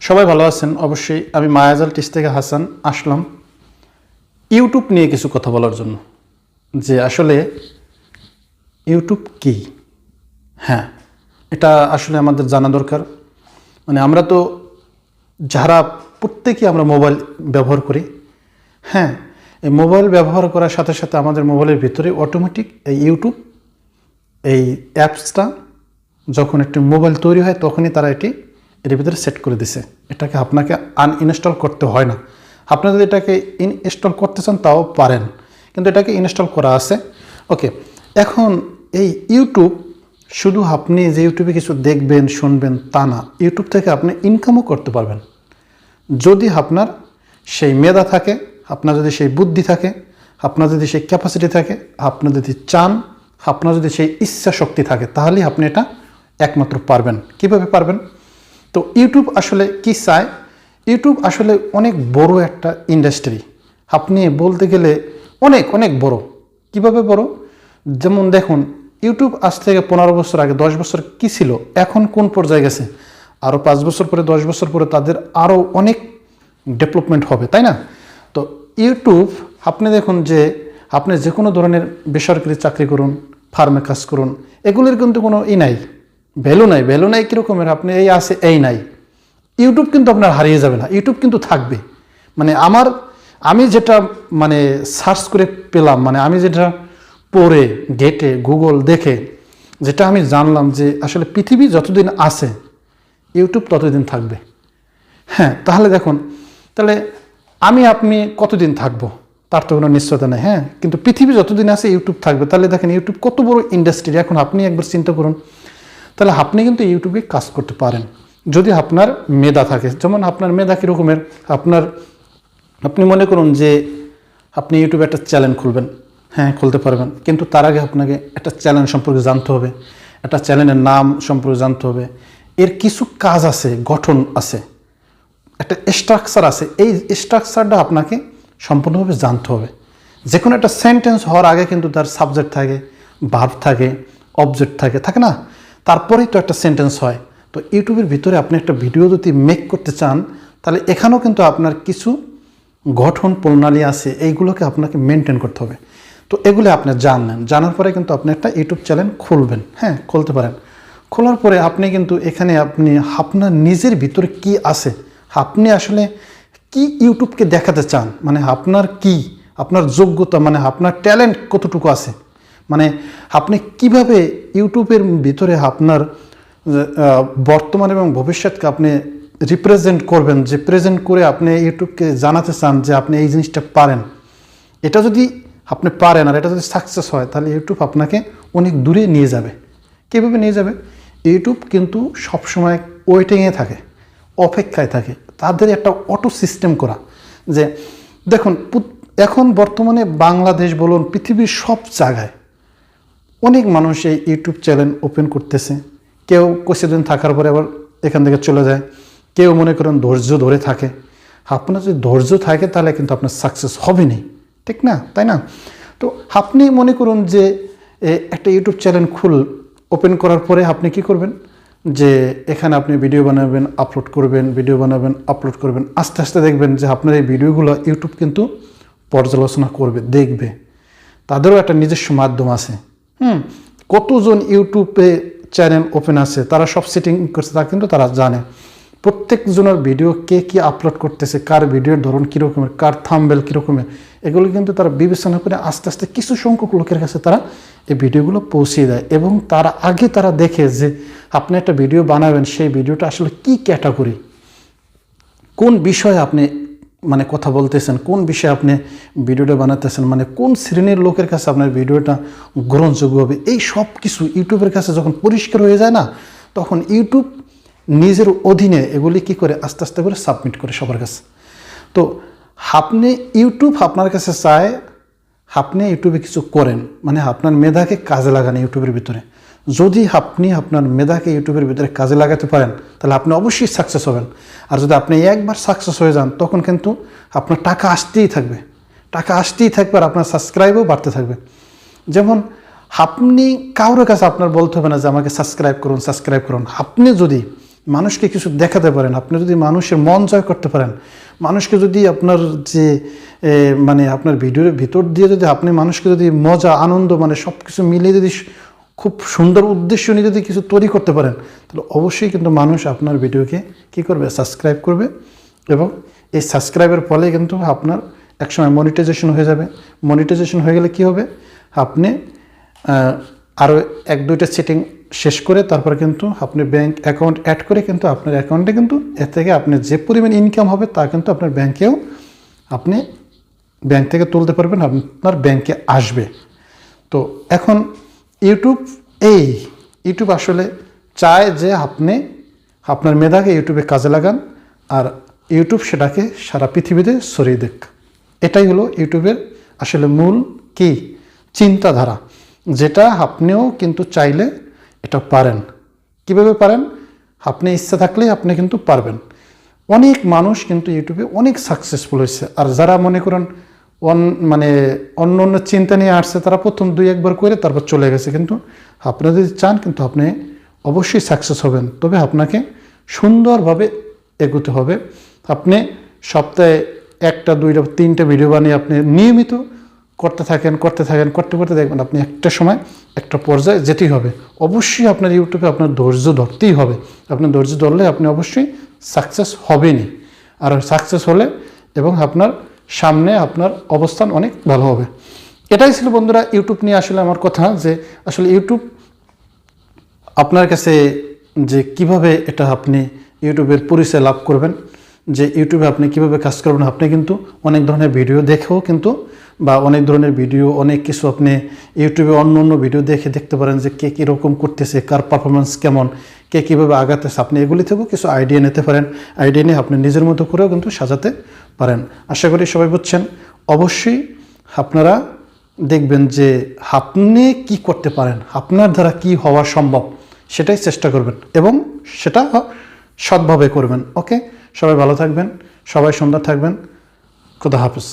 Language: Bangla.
সবাই ভালো আছেন? অবশ্যই আমি মায়াজাল টিস থেকে হাসান আসলাম। ইউটিউব নিয়ে কিছু কথা বলার জন্য। যে আসলে ইউটিউব কি? হ্যাঁ এটা আসলে আমাদের জানা দরকার। মানে আমরা তো যারা প্রত্যেকেই আমরা মোবাইল ব্যবহার করি হ্যাঁ এই মোবাইল ব্যবহার করার সাথে সাথে আমাদের মোবাইলের ভিতরে অটোমেটিক এই ইউটিউব, এই অ্যাপসটা যখন একটি মোবাইল তৈরি হয়, তখনই তারা এটি এর ভিতরে সেট করে দিছে। এটাকে আপনাকে আনইনস্টল করতে হয় না। আপনি যদি এটাকে ইনস্টল করতে চান, তাও পারেন। কিন্তু এটাকে ইনস্টল করা আছে। ওকে এখন এই ইউটিউব শুধু আপনি যে ইউটিউবে কিছু দেখবেন, শুনবেন, তা না। ইউটিউব থেকে আপনি ইনকামও করতে পারবেন। যদি আপনার সেই মেধা থাকে, আপনার যদি সেই বুদ্ধি থাকে, আপনার যদি সেই ক্যাপাসিটি থাকে আপনার যদি চান, আপনার যদি সেই ইচ্ছা শক্তি থাকে, তাহলেই আপনি এটা একমাত্র পারবেন। কীভাবে পারবেন? তো ইউটিউব আসলে কি চায়? ইউটিউব আসলে অনেক বড় একটা ইন্ডাস্ট্রি আপনি বলতে গেলে অনেক অনেক বড়। কীভাবে বড়? যেমন দেখুন, ইউটিউব আজ থেকে পনেরো বছর আগে, দশ বছর কি ছিল? এখন কোন পর্যায়ে গেছে? আরও পাঁচ বছর পরে, দশ বছর পরে তাদের আরও অনেক ডেভেলপমেন্ট হবে, তাই না? তো ইউটিউব, আপনি দেখুন যে আপনি যে কোনো ধরনের বেসরকারি চাকরি করুন, ফার্মে কাজ করুন, এগুলির কিন্তু কোনো ই নাই। ভ্যালু নাই ভ্যালু নাই কীরকমের? আপনি এই আছে, এই নাই। ইউটিউব কিন্তু আপনার হারিয়ে যাবে না, ইউটিউব কিন্তু থাকবে। মানে আমার, আমি যেটা মানে সার্চ করে পেলাম মানে আমি যেটা পড়ে, ঘেটে, গুগল দেখে, যেটা আমি জানলাম যে আসলে পৃথিবী যতদিন আছে, ইউটিউব ততদিন থাকবে। হ্যাঁ তাহলে দেখুন, তাহলে আমি, আপনি কতদিন থাকব? তার তো কোনো নিশ্চয়তা নেই হ্যাঁ? কিন্তু পৃথিবী যতদিন আছে, ইউটিউব থাকবে। তাহলে দেখেন, ইউটিউব কত বড় ইন্ডাস্ট্রি এখন আপনি একবার চিন্তা করুন তাহলে আপনি কিন্তু ইউটিউবে কাজ করতে পারেন। যদি আপনার মেধা থাকে, যেমন আপনার মেধা কীরকমের? আপনার, আপনি মনে করুন যে আপনি ইউটিউবে একটা চ্যানেল খুলবেন। হ্যাঁ খুলতে পারবেন। কিন্তু তার আগে আপনাকে একটা চ্যানেল সম্পর্কে জানতে হবে। একটা চ্যানেলের নাম সম্পর্কে জানতে হবে। এর কিছু কাজ আছে, গঠন আছে। একটা স্ট্রাকচার আছে। এই স্ট্রাকচারটা আপনাকে সম্পূর্ণভাবে জানতে হবে। যে কোনো একটা সেন্টেন্স হওয়ার আগে কিন্তু তার সাবজেক্ট থাকে ভার্ব থাকে অবজেক্ট থাকে। থাকে না? তারপরেই তো একটা সেন্টেন্স হয়। তো ইউটিউবের ভিতরে আপনি একটা ভিডিও যদি মেক করতে চান, তাহলে এখানেও কিন্তু আপনার কিছু গঠন প্রণালী আছে, এইগুলোকে আপনাকে মেনটেন করতে হবে। তো এগুলো আপনি জানলেন, জানার পরে কিন্তু আপনি একটা ইউটিউব চ্যানেল খুলবেন। হ্যাঁ খুলতে পারেন। খোলার পরে আপনি কিন্তু এখানে আপনি আপনার নিজের ভিতরে কি আছে? আপনি আসলে কি ইউটিউবকে দেখাতে চান? মানে আপনার কি? আপনার যোগ্যতা মানে আপনার ট্যালেন্ট কতটুকু আছে? মানে আপনি কীভাবে ইউটিউবের ভিতরে আপনার বর্তমান এবং ভবিষ্যৎকে আপনি রিপ্রেজেন্ট করবেন যে প্রেজেন্ট করে আপনি ইউটিউবকে জানাতে চান যে আপনি এই জিনিসটা পারেন। এটা যদি আপনি পারেন আর এটা যদি সাকসেস হয়, তাহলে ইউটিউব আপনাকে অনেক দূরে নিয়ে যাবে। কীভাবে নিয়ে যাবে? ইউটিউব কিন্তু সবসময় ওয়েটিংয়ে থাকে, অপেক্ষায় থাকে। তাদের একটা অটো সিস্টেম করা যে, দেখুন এখন বর্তমানে বাংলাদেশ বলুন, পৃথিবীর সব জায়গায় অনেক মানুষ এই ইউটিউব চ্যানেল ওপেন করতেছে। কেউ কিছুদিন থাকার পরে আবার এখান থেকে চলে যায়। কেউ মনে করেন ধৈর্য ধরে থাকে। আপনার যদি ধৈর্য থাকে তাহলে কিন্তু আপনার সাকসেস হবে নি ঠিক না? তাই না? তো আপনি মনে করুন যে একটা ইউটিউব চ্যানেল খুল, ওপেন করার পরে আপনি কি করবেন? যে এখানে আপনি ভিডিও বানাবেন আপলোড করবেন ভিডিও বানাবেন আপলোড করবেন। আস্তে আস্তে দেখবেন যে আপনার এই ভিডিওগুলো ইউটিউব কিন্তু পর্যালোচনা করবে, দেখবে। তাদেরও একটা নিজস্ব মাধ্যম আছে। হুম। কতজন ইউটিউবে চ্যানেল ওপেন আছে? তারা সব সেটিং করছে, তা কিন্তু তারা জানে। প্রত্যেকজনের ভিডিও কে কি আপলোড করতেছে, কার ভিডিওর ধরন কীরকমের, কার থামবেল কীরকমের, এগুলো কিন্তু তারা বিবেচনা করে আস্তে আস্তে কিছু সংখ্যক লোকের কাছে তারা এই ভিডিওগুলো পৌঁছিয়ে দেয়। এবং তারা আগে তারা দেখে যে আপনি একটা ভিডিও বানাবেন, সেই ভিডিওটা আসলে কি ক্যাটাগরি কোন বিষয়ে আপনি মানে কথা বলতেছেন, কোন বিষয়ে আপনি ভিডিওটা বানাতেছেন মানে কোন শ্রেণির লোকের কাছে আপনার ভিডিওটা গ্রহণযোগ্য হবে, এই সব কিছু ইউটিউবের কাছে যখন পরিষ্কার হয়ে যায় না, তখন ইউটিউব নিজের অধীনে এগুলি কি করে আস্তে আস্তে করে সাবমিট করে সবার কাছে। তো আপনি ইউটিউব আপনার কাছে চায়, আপনি ইউটিউবে কিছু করেন মানে আপনার মেধাকে কাজে লাগান ইউটিউবের ভিতরে। যদি আপনি আপনার মেধাকে ইউটিউবের ভিতরে কাজে লাগাতে পারেন, তাহলে আপনি অবশ্যই সাকসেস হবেন। আর যদি আপনি একবার সাকসেস হয়ে যান, তখন কিন্তু আপনার টাকা আসতেই থাকবে। টাকা আসতেই থাকবে আর আপনার সাবস্ক্রাইবও বাড়তে থাকবে। যেমন, আপনি কারোর কাছে আপনার বলতে হবে না যে, আমাকে সাবস্ক্রাইব করুন সাবস্ক্রাইব করুন। আপনি যদি মানুষকে কিছু দেখাতে পারেন, আপনি যদি মানুষের মন জয় করতে পারেন, মানুষকে যদি আপনার যে মানে আপনার ভিডিওর ভিতর দিয়ে যদি আপনি মানুষকে যদি মজা, আনন্দ মানে সব কিছু মিলিয়ে যদি খুব সুন্দর উদ্দেশ্য নিয়ে যদি কিছু তৈরি করতে পারেন, তাহলে অবশ্যই কিন্তু মানুষ আপনার ভিডিওকে কী করবে? সাবস্ক্রাইব করবে এবং এই সাবস্ক্রাইবের ফলে কিন্তু আপনার একসময় মনিটাইজেশন হয়ে যাবে। মনিটাইজেশন হয়ে গেলে কি হবে? আপনি আরও এক, দুইটা সেটিং শেষ করে তারপর কিন্তু আপনি ব্যাংক অ্যাকাউন্ট অ্যাড করে কিন্তু আপনার অ্যাকাউন্টে কিন্তু এর থেকে আপনি যে পরিমাণ ইনকাম হবে তা কিন্তু আপনার ব্যাংকেও আপনি ব্যাংক থেকে তুলতে পারবেন, আপনার ব্যাংকে আসবে। তো এখন ইউটিউব এই, ইউটিউব আসলে চায় যে আপনি আপনার মেধাকে ইউটিউবে কাজে লাগান আর ইউটিউব সেটাকে সারা পৃথিবীতে ছড়িয়ে দেখ এটাই হলো ইউটিউবের আসলে মূল কি? চিন্তাধারা, যেটা আপনিও কিন্তু চাইলে এটা পারেন। কীভাবে পারেন? আপনি ইচ্ছা থাকলে আপনি কিন্তু পারবেন। অনেক মানুষ কিন্তু ইউটিউবে অনেক সাকসেসফুল হয়েছে। আর যারা মনে করেন মানে অন্য অন্য চিন্তা নিয়ে আসছে, তারা প্রথম দুই একবার করে তারপর চলে গেছে। কিন্তু আপনি যদি চান, কিন্তু আপনি অবশ্যই সাকসেস হবেন। তবে আপনাকে সুন্দরভাবে এগোতে হবে। আপনি সপ্তাহে একটা, দুইটা, তিনটা ভিডিও বানিয়ে আপনি নিয়মিত করতে থাকেন করতে থাকেন, করতে করতে দেখবেন আপনি একটা সময়, একটা পর্যায়ে যেতেই হবে। অবশ্যই আপনার ইউটিউবে আপনার ধৈর্য ধরতেই হবে। আপনার ধৈর্য ধরলে আপনি অবশ্যই সাকসেস হবেনই। আর সাকসেস হলে এবং আপনার সামনে আপনার অবস্থান অনেক ভালো হবে। এটাই ছিল বন্ধুরা ইউটিউব নিয়ে আসলে আমার কথা যে আসলে ইউটিউব আপনার কাছে যে কীভাবে এটা আপনি ইউটিউবের পরিচয় লাভ করবেন, যে ইউটিউবে আপনি কীভাবে কাজ করবেন, আপনি কিন্তু অনেক ধরনের ভিডিও দেখেও কিন্তু বা অনেক ধরনের ভিডিও অনেক কিছু আপনি ইউটিউবে অন্য অন্য ভিডিও দেখে দেখতে পারেন যে কে কীরকম করতেছে, কার পারফরমেন্স কেমন, কে কীভাবে আগাতেছে। আপনি এগুলি থেকেও কিছু আইডিয়া নিতে পারেন। আইডিয়া নিয়ে আপনি নিজের মতো করেও কিন্তু সাজাতে পারেন। আশা করি সবাই বুঝছেন। অবশ্যই আপনারা দেখবেন যে আপনি কি করতে পারেন, আপনার দ্বারা কি হওয়া সম্ভব, সেটাই চেষ্টা করবেন এবং সেটা সৎভাবে করবেন। ওকে সবাই ভালো থাকবেন, সবাই সুন্দর থাকবেন। খুদা হাফিজ।